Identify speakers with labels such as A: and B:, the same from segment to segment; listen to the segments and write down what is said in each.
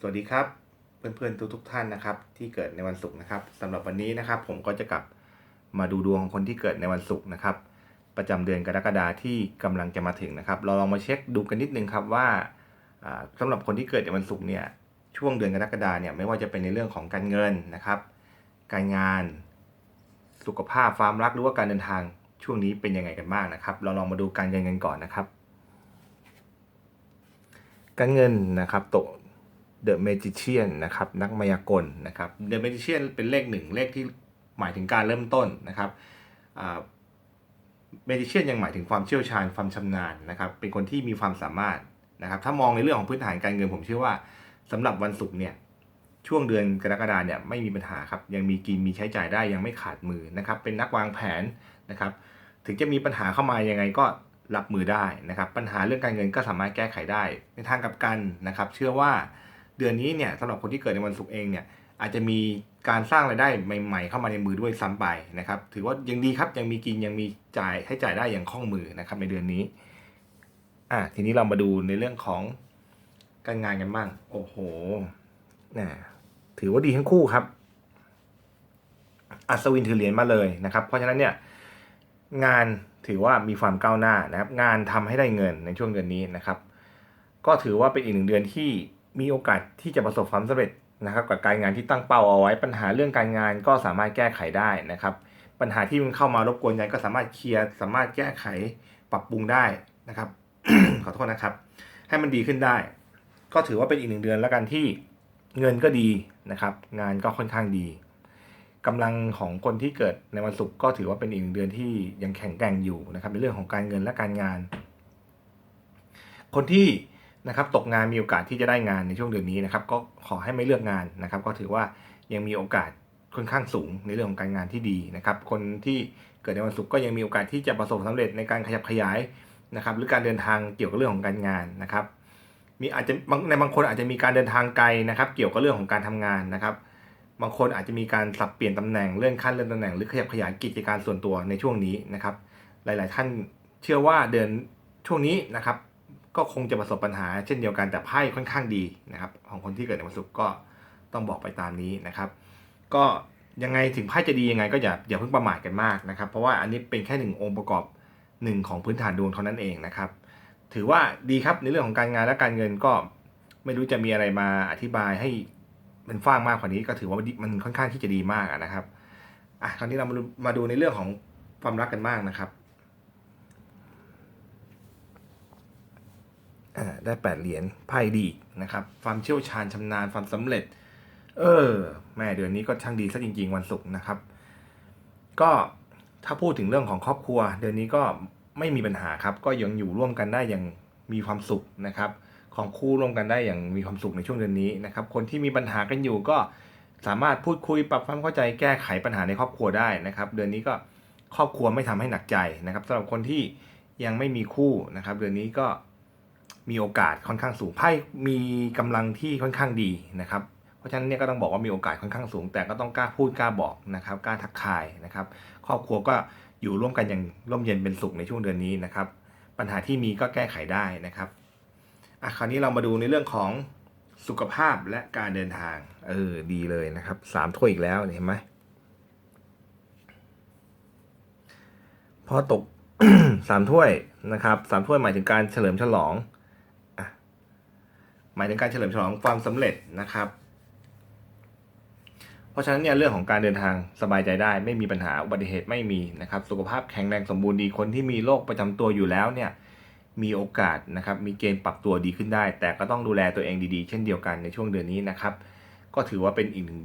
A: สวัสดีครับ เพื่อนๆทุกๆท่านนะครับ ที่เกิดในวันศุกร์นะครับสำหรับวันนี้นะครับ ผมก็จะกลับมาดูดวงของคนที่เกิดในวันศุกร์นะครับ ประจำเดือนกรกฎาที่กำลังจะมาถึงนะครับ เราลองมาเช็คดูกันนิดนึงครับว่าอ่าสำหรับคนที่เกิดในวันศุกร์เนี่ยช่วงเดือนกรกฎาเนี่ยไม่ว่าจะเป็นในเรื่องของการเงินนะครับ การงานสุขภาพความรักหรือว่าการเดินทางช่วงนี้เป็นยังไงกันบ้างนะครับ เราลองมาดูการเงินกันก่อนนะครับ การเงินนะครับตก The Magician นะครับนักมายากลนะครับ The Magician เป็นเลขหนึ่งเลขที่หมายถึงการเริ่มต้นนะครับอ่า Magician ยังหมายถึงความเชี่ยวชาญความชำนาญนะครับเป็นคนที่มีความสามารถนะครับถ้ามองในเรื่องของพื้นฐานการเงินผมเชื่อว่าสำหรับวันศุกร์เนี่ยช่วงเดือนกรกฎาเนี่ยไม่มีปัญหาครับยังมีกินมีใช้จ่ายได้ยังไม่ขาดมือนะครับเป็นนักวางแผนนะครับถึงจะมีปัญหาเข้ามายังไงก็รับมือได้นะครับปัญหาเรื่องการเงินก็สามารถแก้ไขได้ ในทางกลับกันนะครับเชื่อว่า เดือนนี้เนี่ยสำหรับคนที่เกิดในวันศุกร์เองเนี่ยอาจจะมีการสร้างรายได้ใหม่ ๆ เข้ามาในมือด้วยซ้ำไปนะครับถือว่ายังดีครับยังมีกินยังมีจ่ายให้จ่ายได้อย่างคล่องมือนะครับในเดือนนี้อะทีนี้เรามาดูในเรื่องของการงานกันบ้างโอ้โหนะถือว่าดีทั้งคู่ครับ อัศวินถือเหรียญมาเลยนะครับ เพราะฉะนั้นเนี่ยงานถือว่ามีความก้าวหน้านะครับ งานทำให้ได้เงินในช่วงเดือนนี้นะครับ ก็ถือว่าเป็นอีกหนึ่งเดือนที่ มีโอกาสที่จะประสบความสำเร็จนะครับกับการงานที่ตั้งเป้าเอาไว้ ปัญหาเรื่องการงานก็สามารถแก้ไขได้นะครับ ปัญหาที่มันเข้ามารบกวนใจก็สามารถเคลียร์สามารถแก้ไขปรับปรุงได้นะครับ ขอโทษนะครับ ให้มันดีขึ้นได้ ก็ถือว่าเป็นอีกหนึ่งเดือนแล้วกันที่เงินก็ดีนะครับ งานก็ค่อนข้างดีกำลังของคนที่เกิดในวันศุกร์ก็ถือว่าเป็นอีกหนึ่งเดือนที่ยังแข็งแกร่งอยู่นะครับ ในเรื่องของการเงินและการงาน คนที่ นะครับตกงานมีโอกาสที่จะได้งานในช่วงเดือนนี้นะครับก็ขอให้ไม่เลือกงานนะครับ ก็ถือว่ายังมีโอกาสค่อนข้างสูงในเรื่องของการงานที่ดีนะครับ คนที่เกิดในวันศุกร์ก็ยังมีโอกาสที่จะประสบความสำเร็จในการขยับขยายนะครับ หรือการเดินทางเกี่ยวกับเรื่องของการงานนะครับ มีอาจจะบางในบางคนอาจจะมีการเดินทางไกลนะครับ เกี่ยวกับเรื่องของการทำงานนะครับ บางคนอาจจะมีการสับเปลี่ยนตำแหน่งเลื่อนขั้นเลื่อนตำแหน่งหรือขยับขยายกิจการส่วนตัวในช่วงนี้นะครับ หลาย ๆ ท่านเชื่อว่าเดือนช่วงนี้นะครับ ก็คงจะประสบปัญหาเช่นเดียวกันแต่ไพ่ค่อนข้างดีนะครับ ของคนที่เกิดในวันศุกร์ก็ต้องบอกไปตามนี้นะครับ ก็ยังไงถึงไพ่จะดียังไงก็อย่าอย่าเพิ่งประมาทกันมากนะครับ เพราะว่าอันนี้เป็นแค่หนึ่งองค์ประกอบหนึ่งของพื้นฐานดวงเท่านั้นเองนะครับ ถือว่าดีครับในเรื่องของการงานและการเงินก็ไม่รู้จะมีอะไรมาอธิบายให้มันฟ้างมากกว่านี้ ก็ถือว่ามันค่อนข้างที่จะดีมากนะครับอะคราวนี้เรามาดูมาดูในเรื่องของความรักกันบ้างนะครับอ่า ได้แปดเหรียญไพ่ดีนะครับความเชี่ยวชาญชำนาญความสำเร็จ เออ แม่เดือนนี้ก็ช่างดีซะจริง ๆ วันศุกร์นะครับ ก็ถ้าพูดถึงเรื่องของครอบครัว เดือนนี้ก็ไม่มีปัญหาครับ ก็ยังอยู่ร่วมกันได้อย่างมีความสุขนะครับ ของคู่ร่วมกันได้อย่างมีความสุขในช่วงเดือนนี้นะครับ คนที่มีปัญหากันอยู่ก็สามารถพูดคุยปรับความเข้าใจแก้ไขปัญหาในครอบครัวได้นะครับ เดือนนี้ก็ครอบครัวไม่ทำให้หนักใจนะครับสำหรับคนที่ยังไม่มีคู่นะครับ เดือนนี้ก็ มีโอกาสค่อนข้างสูงไพ่มีกำลังที่ค่อนข้างดีนะครับ เพราะฉะนั้นเนี่ยก็ต้องบอกว่ามีโอกาสค่อนข้างสูง แต่ก็ต้องกล้าพูดกล้าบอกนะครับกล้าทักทายนะครับ ครอบครัวก็อยู่ร่วมกันอย่างร่มเย็นเป็นสุขในช่วงเดือนนี้นะครับ ปัญหาที่มีก็แก้ไขได้นะครับอะคราวนี้เรามาดูในเรื่องของสุขภาพและการเดินทาง เออดีเลยนะครับสามถ้วยอีกแล้วเห็นไหมพอตกสามถ้วยนะครับสามถ้วยหมายถึงการเฉลิมฉลอง หมายถึงการเฉลิมฉลองความสำเร็จนะครับ เพราะฉะนั้นเนี่ยเรื่องของการเดินทางสบายใจได้ไม่มีปัญหาอุบัติเหตุไม่มีนะครับ สุขภาพแข็งแรงสมบูรณ์ดีคนที่มีโรคประจำตัวอยู่แล้วเนี่ยมีโอกาสนะครับมีเกณฑ์ปรับตัวดีขึ้นได้ แต่ก็ต้องดูแลตัวเองดีๆ เช่นเดียวกันในช่วงเดือนนี้นะครับ ก็ถือว่าเป็นอีกหนึ่ง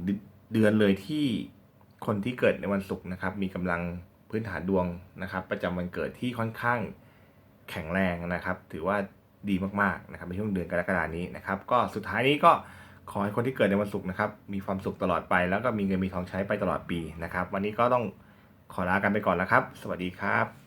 A: เดือนเลยที่คนที่เกิดในวันศุกร์นะครับ มีกำลังพื้นฐานดวงนะครับ ประจำวันเกิดที่ค่อนข้างแข็งแรงนะครับ ถือว่า ดีมากๆนะครับในช่วงเดือนกรกฎานี้นะครับ ก็สุดท้ายนี้ก็ขอให้คนที่เกิดในวันศุกร์นะครับ มีความสุขตลอดไป แล้วก็มีเงินมีทองใช้ไปตลอดปีนะครับ วันนี้ก็ต้องขอลากันไปก่อนแล้วครับ สวัสดีครับ